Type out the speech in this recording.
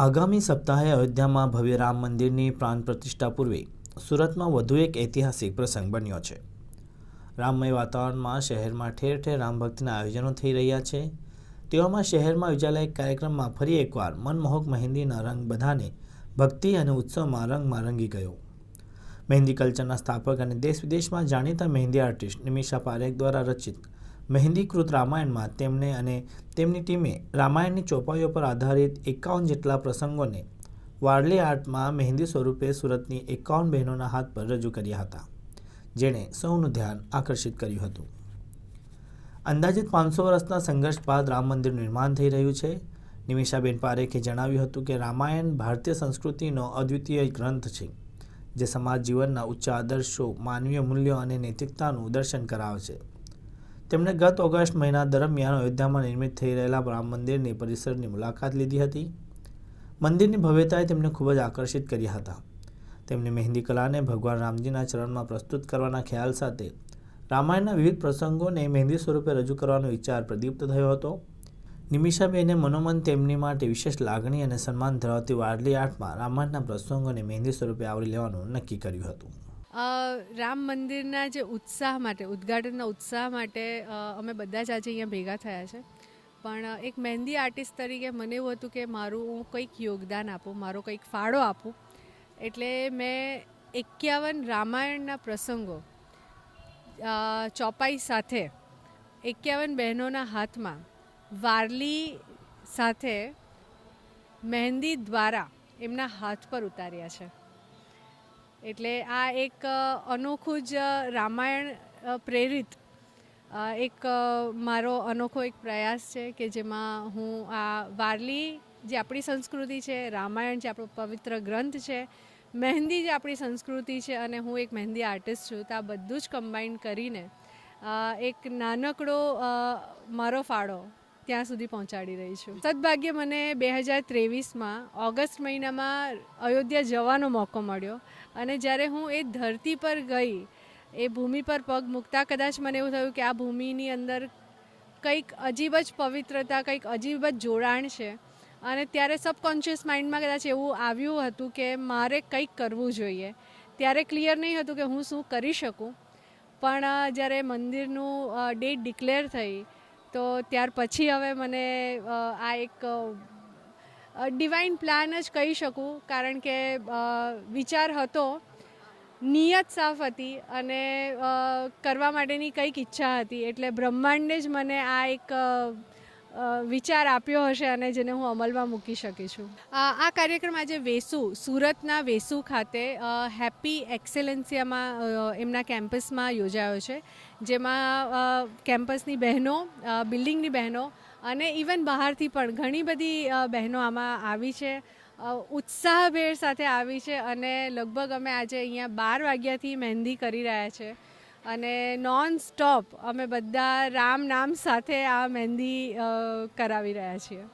આગામી સપ્તાહે અયોધ્યામાં ભવ્ય રામ મંદિરની પ્રાણ પ્રતિષ્ઠા પૂર્વે સુરતમાં વધુ એક ઐતિહાસિક પ્રસંગ બન્યો છે. રામમય વાતાવરણમાં શહેરમાં ઠેર ઠેર રામ ભક્તિના આયોજનો થઈ રહ્યા છે. તેવામાં શહેરમાં યોજાયેલા એક કાર્યક્રમમાં ફરી એકવાર મનમોહક મહેંદીના રંગ બધાને ભક્તિ અને ઉત્સવમાં રંગમાં રંગી ગયો. મહેંદી કલ્ચરના સ્થાપક અને દેશ વિદેશમાં જાણીતા મહેંદી આર્ટિસ્ટ નિમિષા પારેખ દ્વારા રચિત મહેંદીકૃત રામાયણમાં તેમણે અને તેમની ટીમે રામાયણની ચોપાઈઓ પર આધારિત એકાવન જેટલા પ્રસંગોને વારલી આર્ટમાં મહેંદી સ્વરૂપે સુરતની એકાવન બહેનોના હાથ પર રજૂ કર્યા હતા, જેણે સૌનું ધ્યાન આકર્ષિત કર્યું હતું. અંદાજિત પાંચસો વર્ષના સંઘર્ષ બાદ રામ મંદિરનું નિર્માણ થઈ રહ્યું છે. નિમિષાબેન પારેખે જણાવ્યું હતું કે રામાયણ ભારતીય સંસ્કૃતિનો અદ્વિતીય ગ્રંથ છે, જે સમાજ જીવનના ઉચ્ચ આદર્શો, માનવીય મૂલ્યો અને નૈતિકતાનું દર્શન કરાવે છે. તેમણે ગત ઓગસ્ટ મહિના દરમિયાન અયોધ્યામાં નિર્મિત થઈ રહેલા રામ મંદિરની પરિસરની મુલાકાત લીધી હતી. મંદિરની ભવ્યતાએ તેમને ખૂબ જ આકર્ષિત કર્યા હતા. તેમણે મહેંદી કલાને ભગવાન રામજીના ચરણમાં પ્રસ્તુત કરવાના ખ્યાલ સાથે રામાયણના વિવિધ પ્રસંગોને મહેંદી સ્વરૂપે રજૂ કરવાનો વિચાર પ્રદીપ્ત થયો હતો. નિમિષાબેને મનોમન તેમની માટે વિશેષ લાગણી અને સન્માન ધરાવતી વારલી આર્ટમાં રામાયણના પ્રસંગોને મહેંદી સ્વરૂપે આવરી લેવાનું નક્કી કર્યું હતું. રામ મંદિરના જે ઉત્સાહ માટે, ઉદ્ઘાટનના ઉત્સાહ માટે અમે બધા જ આજે અહીંયા ભેગા થયા છે. પણ એક મહેંદી આર્ટિસ્ટ તરીકે મને એવું હતું કે મારું હું કંઈક યોગદાન આપું, મારો કંઈક ફાળો આપું. એટલે મેં એકાવન રામાયણના પ્રસંગો ચોપાઈ સાથે એકાવન બહેનોના હાથમાં, વારલી સાથે, મહેંદી દ્વારા એમના હાથ પર ઉતાર્યા છે. એટલે આ એક અનોખું જ રામાયણ પ્રેરિત એક મારો અનોખો એક પ્રયાસ છે કે જેમાં હું આ વારલી જે આપણી સંસ્કૃતિ છે, રામાયણ જે આપણો પવિત્ર ગ્રંથ છે, મહેંદી જે આપણી સંસ્કૃતિ છે અને હું એક મહેંદી આર્ટિસ્ટ છું, તો આ બધું જ કમ્બાઈન કરીને એક નાનકડો મારો ફાળો ત્યાં સુધી પહોંચાડી રહી છું. સદભાગ્ય મને બે હજાર ત્રેવીસમાં ઓગસ્ટ મહિનામાં અયોધ્યા જવાનો મોકો મળ્યો અને જ્યારે હું એ ધરતી પર ગઈ, એ ભૂમિ પર પગ મૂકતા કદાચ મને એવું થયું કે આ ભૂમિની અંદર કંઈક અજીબ જ પવિત્રતા, કંઈક અજીબ જ જોડાણ છે. અને ત્યારે સબકોન્શિયસ માઇન્ડમાં કદાચ એવું આવ્યું હતું કે મારે કંઈક કરવું જોઈએ. ત્યારે ક્લિયર નહીં હતું કે હું શું કરી શકું. પણ જ્યારે મંદિરનું ડેટ ડિક્લેર થઈ તો ત્યાર પછી હવે મને આ એક ડિવાઇન પ્લાન જ કહી શકું. કારણ કે વિચાર હતો, નિયત સાફ હતી અને કરવા માટેની કંઈક ઈચ્છા હતી. એટલે બ્રહ્માંડે જ મને આ એક વિચાર આપ્યો હશે અને જેને હું અમલમાં મૂકી શકી છું. આ કાર્યક્રમ આજે વેસુ, સુરતના વેસુ ખાતે હેપી એક્સેલન્સિયામાં એમના કેમ્પસમાં યોજાયો છે. જેમાં કેમ્પસની બહેનો બિલ્ડિંગની બહેનો અને ઇવન બહારથી પણ ઘણી બધી બહેનો આમાં આવી છે. ઉત્સાહભેર સાથે આવી છે અને લગભગ અમે આજે અહીંયા બાર વાગ્યાથી મહેંદી કરી રહ્યા છે. અને નોન સ્ટોપ અમે બધા રામ નામ સાથે આ મહેંદી કરાવી રહ્યા છીએ.